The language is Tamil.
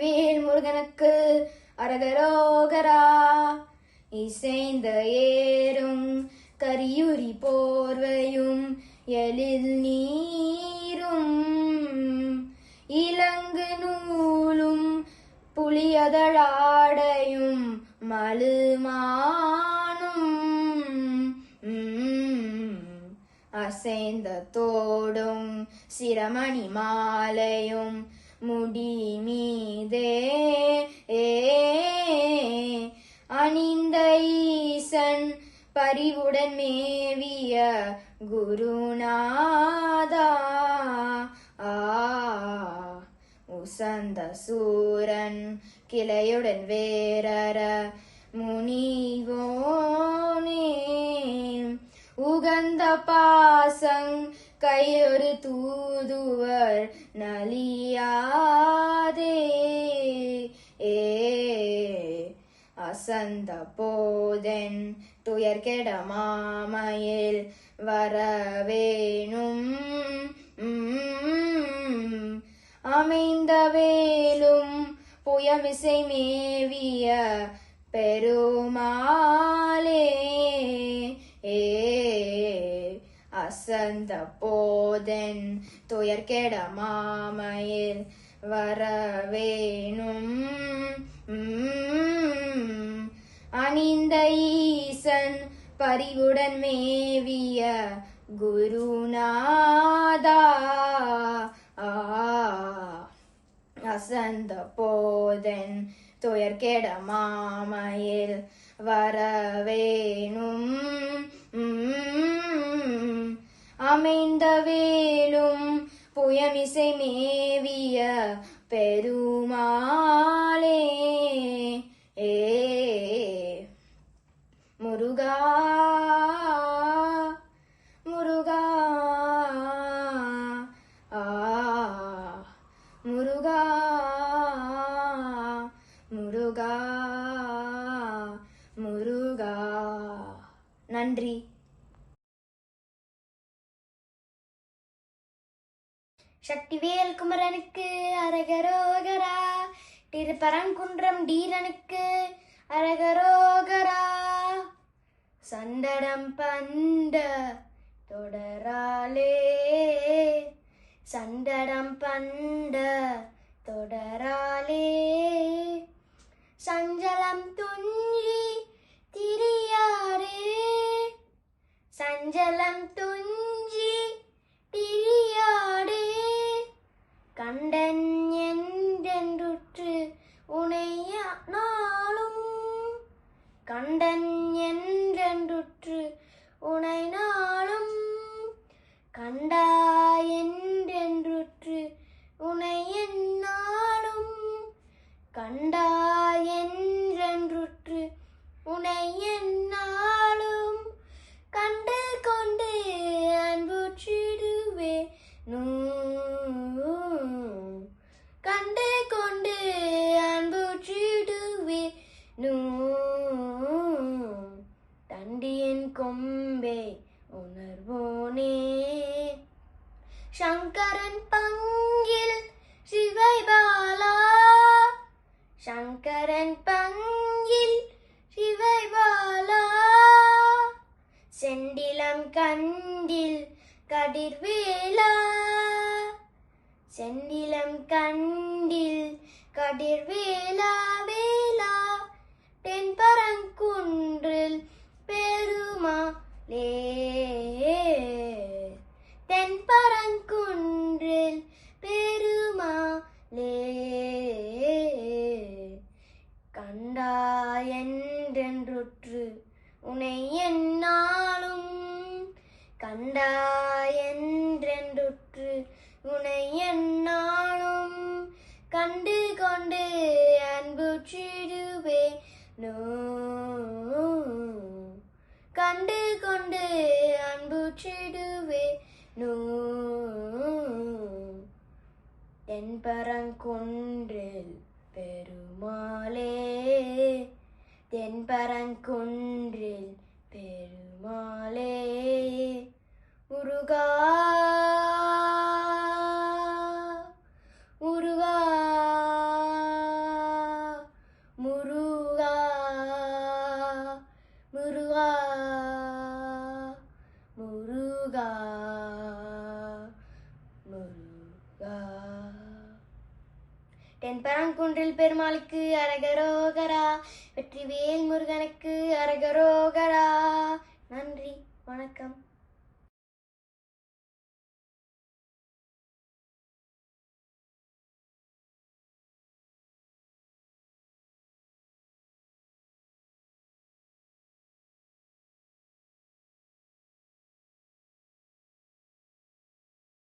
வேல் முருகனுக்கு அரகரோகரா. இசைந்த ஏறும் கரியுரி போர்வையும் எழில் நீரும். இலங்கு நூலும் புளியதழாடையும் மலுமானும் அசைந்த தோடும் சிரமணி மாலையும் முடி மீதே ஏ அணிந்த ஈசன் பரிவுடன் மேவிய குருநாதா. ஆ உசந்த சூரன் கிளையுடன் வேறற முனிவோனே. உகந்த பாசங் கையொரு தூதுவர் நலியாதே. ஏ அசந்த போதென் துயர் கெட மாமையில் வரவேணும். அமைந்த வேலும் புயமிசை மேவிய பெருமா ஏ அசந்த போதென் துயர் கெடமாமையில் வரவேணும். அணிந்த ஈசன் பரிவுடன் மேவிய குருநாதா. அசந்த போதன் துயர் கெடமாமையில் வரவேணும். அமைந்த வேலும் புயமிசை மேவிய பெருமா ஏ முருகா முருகா ஆ முருகா முருகா முருகா நன்றி சக்திவேல் குமரனுக்கு அரகரோகரா திருப்பரங்குன்றம் டீரனுக்கு அரகரோகரா. சண்டடம் பண்ட தொடராலே சண்டடம் பண்ட தொடராலே wonder சங்கரன் பங்கில் சிவை பாலா சங்கரன் பங்கில் சிவை பாலா செண்டிலம் கண்டில் கதிர்வேலா. செண்டிலம் கண்டில் கதிர்வேலா வேலா. உனை எந்நாளும் கண்டு கொண்டு அன்பு அன்புற்றிடுவே நோ. கண்டு கொண்டு அன்பு அன்புற்றிடுவே நோ. என் தென்பரங்குன்றில் பெருமாளே தென்பரங்குன்றில் பெருமாளே உருகா முருகா முருகா தென்பரங்குன்றில் பெருமாளுக்கு அரகரோகரா. வெற்றிவேல் முருகனுக்கு அரகரோகரா. நன்றி வணக்கம்.